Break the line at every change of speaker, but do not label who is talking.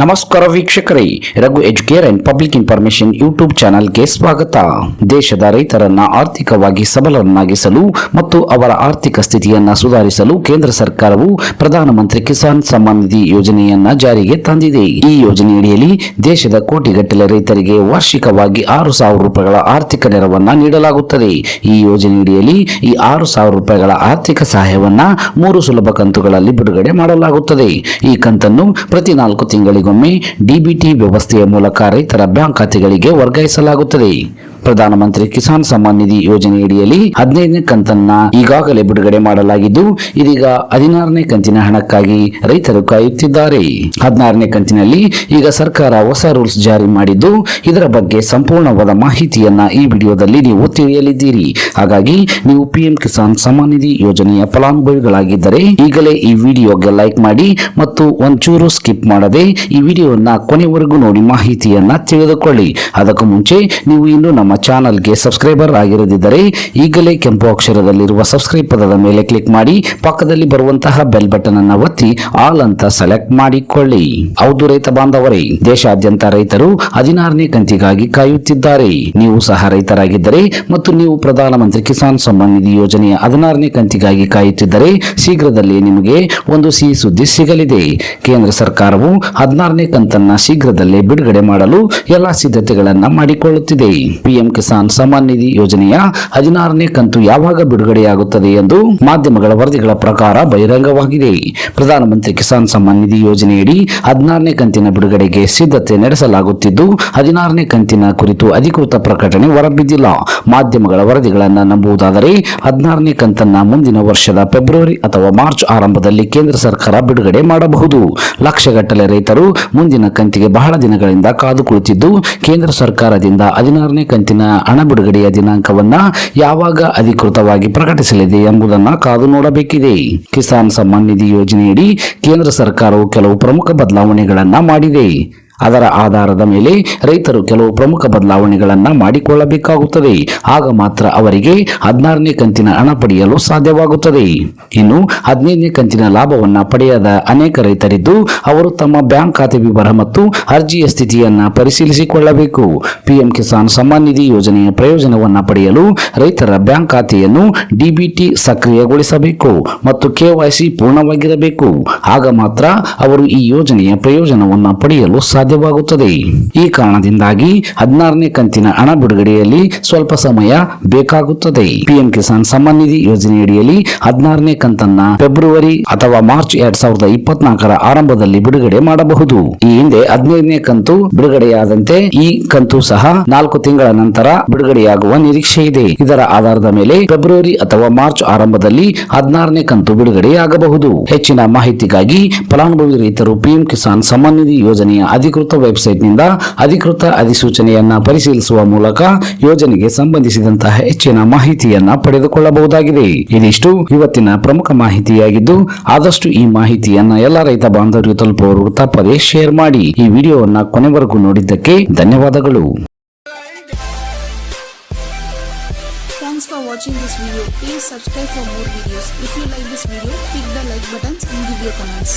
ನಮಸ್ಕಾರ ವೀಕ್ಷಕರೇ, Raghu Educare and public information YouTube ಚಾನೆಲ್ಗೆ ಸ್ವಾಗತ. ದೇಶದ ರೈತರನ್ನ ಆರ್ಥಿಕವಾಗಿ ಸಬಲರನ್ನಾಗಿಸಲು ಮತ್ತು ಅವರ ಆರ್ಥಿಕ ಸ್ಥಿತಿಯನ್ನ ಸುಧಾರಿಸಲು ಕೇಂದ್ರ ಸರ್ಕಾರವು ಪ್ರಧಾನಮಂತ್ರಿ ಕಿಸಾನ್ ಸಮ್ಮಾನ್ ನಿಧಿ ಯೋಜನೆಯನ್ನ ಜಾರಿಗೆ ತಂದಿದೆ. ಈ ಯೋಜನೆಯಡಿಯಲ್ಲಿ ದೇಶದ ಕೋಟಿಗಟ್ಟಲೆ ರೈತರಿಗೆ ವಾರ್ಷಿಕವಾಗಿ ಆರು ಸಾವಿರ ರೂಪಾಯಿಗಳ ಆರ್ಥಿಕ ನೆರವನ್ನ ನೀಡಲಾಗುತ್ತದೆ. ಈ ಯೋಜನೆಯಡಿಯಲ್ಲಿ ಈ ಆರು ಸಾವಿರ ರೂಪಾಯಿಗಳ ಆರ್ಥಿಕ ಸಹಾಯವನ್ನ ಮೂರು ಸುಲಭ ಕಂತುಗಳಲ್ಲಿ ಬಿಡುಗಡೆ ಮಾಡಲಾಗುತ್ತದೆ. ಈ ಕಂತನ್ನು ಪ್ರತಿ ನಾಲ್ಕು ತಿಂಗಳಿಗೊಮ್ಮೆ ಡಿಬಿಟಿ ವ್ಯವಸ್ಥೆಯ ಮೂಲಕ ರೈತರ ಬ್ಯಾಂಕ್ ಖಾತೆಗಳಿಗೆ ವರ್ಗಾಯಿಸಲಾಗುತ್ತದೆ. ಪ್ರಧಾನಮಂತ್ರಿ ಕಿಸಾನ್ ಸಮ್ಮಾನ್ ನಿಧಿ ಯೋಜನೆಯಡಿಯಲ್ಲಿ ಹದಿನೈದನೇ ಕಂತನ್ನ ಈಗಾಗಲೇ ಬಿಡುಗಡೆ ಮಾಡಲಾಗಿದ್ದು, ಇದೀಗ ಹದಿನಾರನೇ ಕಂತಿನ ಹಣಕ್ಕಾಗಿ ರೈತರು ಕಾಯುತ್ತಿದ್ದಾರೆ. ಹದಿನಾರನೇ ಕಂತಿನಲ್ಲಿ ಈಗ ಸರ್ಕಾರ ಹೊಸ ರೂಲ್ಸ್ ಜಾರಿ ಮಾಡಿದ್ದು, ಇದರ ಬಗ್ಗೆ ಸಂಪೂರ್ಣವಾದ ಮಾಹಿತಿಯನ್ನ ಈ ವಿಡಿಯೋದಲ್ಲಿ ನೀವು ತಿಳಿಯಲಿದ್ದೀರಿ. ಹಾಗಾಗಿ ನೀವು ಪಿಎಂ ಕಿಸಾನ್ ಸಮ್ಮಾನ್ ನಿಧಿ ಯೋಜನೆಯ ಫಲಾನುಭವಿಗಳಾಗಿದ್ದರೆ ಈಗಲೇ ಈ ವಿಡಿಯೋಗೆ ಲೈಕ್ ಮಾಡಿ ಮತ್ತು ಒಂಚೂರು ಸ್ಕಿಪ್ ಮಾಡದೆ ಈ ವಿಡಿಯೋನ ಕೊನೆವರೆಗೂ ನೋಡಿ ಮಾಹಿತಿಯನ್ನ ತಿಳಿದುಕೊಳ್ಳಿ. ಅದಕ್ಕೂ ಮುಂಚೆ ನೀವು ಇನ್ನು ನಮ್ಮ ಚಾನಲ್ಗೆ ಸಬ್ಸ್ಕ್ರೈಬರ್ ಆಗಿರದಿದ್ದರೆ ಈಗಲೇ ಕೆಂಪು ಅಕ್ಷರದಲ್ಲಿರುವ ಸಬ್ಸ್ಕ್ರೈಬ್ ಪದದ ಮೇಲೆ ಕ್ಲಿಕ್ ಮಾಡಿ, ಪಕ್ಕದಲ್ಲಿ ಬರುವಂತಹ ಬೆಲ್ ಬಟನ್ ಅನ್ನು ಒತ್ತಿ, ಆಲ್ ಅಂತ ಸೆಲೆಕ್ಟ್ ಮಾಡಿಕೊಳ್ಳಿ. ಹೌದು ರೈತ ಬಾಂಧವರೇ, ದೇಶಾದ್ಯಂತ ರೈತರು ಹದಿನಾರನೇ ಕಂತಿಗಾಗಿ ಕಾಯುತ್ತಿದ್ದಾರೆ. ನೀವು ಸಹ ರೈತರಾಗಿದ್ದರೆ ಮತ್ತು ನೀವು ಪ್ರಧಾನಮಂತ್ರಿ ಕಿಸಾನ್ ಸಮ್ಮಾನ್ ನಿಧಿ ಯೋಜನೆಯ ಹದಿನಾರನೇ ಕಂತಿಗಾಗಿ ಕಾಯುತ್ತಿದ್ದರೆ, ಶೀಘ್ರದಲ್ಲೇ ನಿಮಗೆ ಒಂದು ಸಿಹಿ ಸುದ್ದಿ ಸಿಗಲಿದೆ. ಕೇಂದ್ರ ಸರ್ಕಾರವು ಹದಿನಾರನೇ ಕಂತನ್ನ ಶೀಘ್ರದಲ್ಲೇ ಬಿಡುಗಡೆ ಮಾಡಲು ಎಲ್ಲಾ ಸಿದ್ಧತೆಗಳನ್ನ ಮಾಡಿಕೊಳ್ಳುತ್ತಿದೆ. ಪಿಎಂ ಕಿಸಾನ್ ಸಮ್ಮಾನ್ ನಿಧಿ ಯೋಜನೆಯ ಹದಿನಾರನೇ ಕಂತು ಯಾವಾಗ ಬಿಡುಗಡೆಯಾಗುತ್ತದೆ ಎಂದು ಮಾಧ್ಯಮಗಳ ವರದಿಗಳ ಪ್ರಕಾರ ಬಹಿರಂಗವಾಗಿದೆ. ಪ್ರಧಾನಮಂತ್ರಿ ಕಿಸಾನ್ ಸಮ್ಮಾನ್ ನಿಧಿ ಯೋಜನೆಯಡಿ ಹದಿನಾರನೇ ಕಂತಿನ ಬಿಡುಗಡೆಗೆ ಸಿದ್ಧತೆ ನಡೆಸಲಾಗುತ್ತಿದ್ದು, ಹದಿನಾರನೇ ಕಂತಿನ ಕುರಿತು ಅಧಿಕೃತ ಪ್ರಕಟಣೆ ಹೊರಬಿದ್ದಿಲ್ಲ. ಮಾಧ್ಯಮಗಳ ವರದಿಗಳನ್ನು ನಂಬುವುದಾದರೆ, ಹದಿನಾರನೇ ಕಂತನ್ನ ಮುಂದಿನ ವರ್ಷದ ಫೆಬ್ರವರಿ ಅಥವಾ ಮಾರ್ಚ್ ಆರಂಭದಲ್ಲಿ ಕೇಂದ್ರ ಸರ್ಕಾರ ಬಿಡುಗಡೆ ಮಾಡಬಹುದು. ಲಕ್ಷಗಟ್ಟಲೆ ರೈತರು ಮುಂದಿನ ಕಂತಿಗೆ ಬಹಳ ದಿನಗಳಿಂದ ಕಾದು ಕುಳಿತಿದ್ದು, ಕೇಂದ್ರ ಸರ್ಕಾರದಿಂದ ಹದಿನಾರನೇ ಕಂತಿನ ಹಣ ಬಿಡುಗಡೆಯ ದಿನಾಂಕವನ್ನ ಯಾವಾಗ ಅಧಿಕೃತವಾಗಿ ಪ್ರಕಟಿಸಲಿದೆ ಎಂಬುದನ್ನ ಕಾದು ನೋಡಬೇಕಿದೆ. ಕಿಸಾನ್ ಸಮ್ಮಾನ್ ನಿಧಿ ಯೋಜನೆಯಡಿ ಕೇಂದ್ರ ಸರ್ಕಾರವು ಕೆಲವು ಪ್ರಮುಖ ಬದಲಾವಣೆಗಳನ್ನು ಮಾಡಿದೆ. ಅದರ ಆಧಾರದ ಮೇಲೆ ರೈತರು ಕೆಲವು ಪ್ರಮುಖ ಬದಲಾವಣೆಗಳನ್ನು ಮಾಡಿಕೊಳ್ಳಬೇಕಾಗುತ್ತದೆ. ಆಗ ಮಾತ್ರ ಅವರಿಗೆ ಹದಿನಾರನೇ ಕಂತಿನ ಹಣ ಪಡೆಯಲು ಸಾಧ್ಯವಾಗುತ್ತದೆ. ಇನ್ನು ಹದಿನೈದನೇ ಕಂತಿನ ಲಾಭವನ್ನು ಪಡೆಯದ ಅನೇಕ ರೈತರಿದ್ದು, ಅವರು ತಮ್ಮ ಬ್ಯಾಂಕ್ ಖಾತೆ ವಿವರ ಮತ್ತು ಅರ್ಜಿಯ ಸ್ಥಿತಿಯನ್ನು ಪರಿಶೀಲಿಸಿಕೊಳ್ಳಬೇಕು. ಪಿಎಂ ಕಿಸಾನ್ ಸಮ್ಮಾನ್ ನಿಧಿ ಯೋಜನೆಯ ಪ್ರಯೋಜನವನ್ನು ಪಡೆಯಲು ರೈತರ ಬ್ಯಾಂಕ್ ಖಾತೆಯನ್ನು ಡಿಬಿಟಿ ಸಕ್ರಿಯಗೊಳಿಸಬೇಕು ಮತ್ತು ಕೆವೈಸಿ ಪೂರ್ಣವಾಗಿರಬೇಕು. ಆಗ ಮಾತ್ರ ಅವರು ಈ ಯೋಜನೆಯ ಪ್ರಯೋಜನವನ್ನು ಪಡೆಯಲು ಸಾಧ್ಯವಾಗುತ್ತದೆ. ಈ ಕಾರಣದಿಂದಾಗಿ ಹದಿನಾರನೇ ಕಂತಿನ ಹಣ ಬಿಡುಗಡೆಯಲ್ಲಿ ಸ್ವಲ್ಪ ಸಮಯ ಬೇಕಾಗುತ್ತದೆ. ಪಿಎಂ ಕಿಸಾನ್ ಸಮ್ಮಾನ್ ನಿಧಿ ಯೋಜನೆಯಡಿಯಲ್ಲಿ ಹದಿನಾರನೇ ಕಂತನ್ನ ಫೆಬ್ರವರಿ ಅಥವಾ ಮಾರ್ಚ್ ಎರಡ್ ಸಾವಿರದ ಇಪ್ಪತ್ನಾಲ್ಕರ ಆರಂಭದಲ್ಲಿ ಬಿಡುಗಡೆ ಮಾಡಬಹುದು. ಈ ಹಿಂದೆ ಹದಿನೈದನೇ ಕಂತು ಬಿಡುಗಡೆಯಾದಂತೆ ಈ ಕಂತು ಸಹ ನಾಲ್ಕು ತಿಂಗಳ ನಂತರ ಬಿಡುಗಡೆಯಾಗುವ ನಿರೀಕ್ಷೆ ಇದೆ. ಇದರ ಆಧಾರದ ಮೇಲೆ ಫೆಬ್ರವರಿ ಅಥವಾ ಮಾರ್ಚ್ ಆರಂಭದಲ್ಲಿ ಹದಿನಾರನೇ ಕಂತು ಬಿಡುಗಡೆಯಾಗಬಹುದು. ಹೆಚ್ಚಿನ ಮಾಹಿತಿಗಾಗಿ ಫಲಾನುಭವಿ ರೈತರು ಪಿಎಂ ಕಿಸಾನ್ ಸಮ್ಮಾನ್ ನಿಧಿ ಯೋಜನೆಯ ಅಧಿಕೃತ ವೆಬ್ಸೈಟ್ನಿಂದ ಅಧಿಕೃತ ಅಧಿಸೂಚನೆಯನ್ನ ಪರಿಶೀಲಿಸುವ ಮೂಲಕ ಯೋಜನೆಗೆ ಸಂಬಂಧಿಸಿದಂತಹ ಹೆಚ್ಚಿನ ಮಾಹಿತಿಯನ್ನ ಪಡೆದುಕೊಳ್ಳಬಹುದಾಗಿದೆ ಇದಿಷ್ಟು ಇವತ್ತಿನ ಪ್ರಮುಖ ಮಾಹಿತಿಯಾಗಿದ್ದು ಆದಷ್ಟು ಈ ಮಾಹಿತಿಯನ್ನ ಎಲ್ಲ ರೈತ ಬಾಂಧವರಿಗೆ ತಲುಪುವವರು ತಪ್ಪದೇ ಶೇರ್ ಮಾಡಿ ಈ ವಿಡಿಯೋವನ್ನ ಕೊನೆವರೆಗೂ ನೋಡಿದ್ದಕ್ಕೆ ಧನ್ಯವಾದಗಳು
Thanks for watching this video. Please subscribe for more videos. If you like this video, click the like buttons and give your comments.